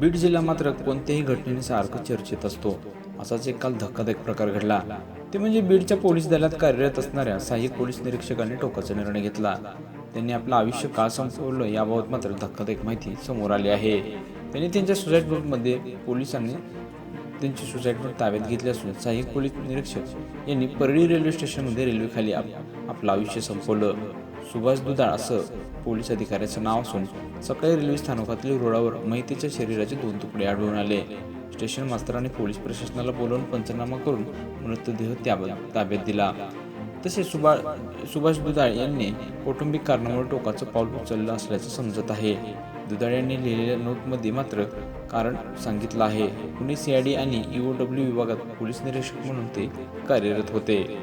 बीड जिल्हा मात्र कोणत्याही घटनेने सारखं चर्चेत असतो. असाच एक काल धक्कादायक प्रकार घडला. ते म्हणजे बीडच्या पोलीस दलात कार्यरत असणाऱ्या सहाय्यक पोलीस निरीक्षकांनी टोकाचा निर्णय घेतला. त्यांनी आपलं आयुष्य का संपवलं याबाबत मात्र धक्कादायक माहिती समोर आली आहे. त्यांनी त्यांच्या सुसाईड नोटमध्ये पोलिसांनी त्यांची सुसाईड नोट ताब्यात घेतली असून सहाय्यक पोलीस निरीक्षक यांनी परळी रेल्वे स्टेशनमध्ये रेल्वेखाली आपलं आयुष्य संपवलं. सुभाष दुधाळ असं पोलीस अधिकाऱ्याचं नाव असून सकाळी रेल्वे स्थानकातील रोडावर महितीच्या शरीराचे दोन तुकडे आढळून आले. स्टेशन मास्तरांनी पोलीस प्रशासनाला बोलावून पंचनामा करून मृतदेह ताब्यात ताब्यात दिला. तसेच सुभाष सुभाष दुधाळ यांनी कौटुंबिक कारणामुळे टोकाचं पाऊल उचललं असल्याचं समजत आहे. दुधाळ यांनी लिहिलेल्या नोटमध्ये मात्र कारण सांगितलं आहे. पुणे सीआयडी आणि ईओडब्ल्यू विभागात पोलीस निरीक्षक म्हणून ते कार्यरत होते.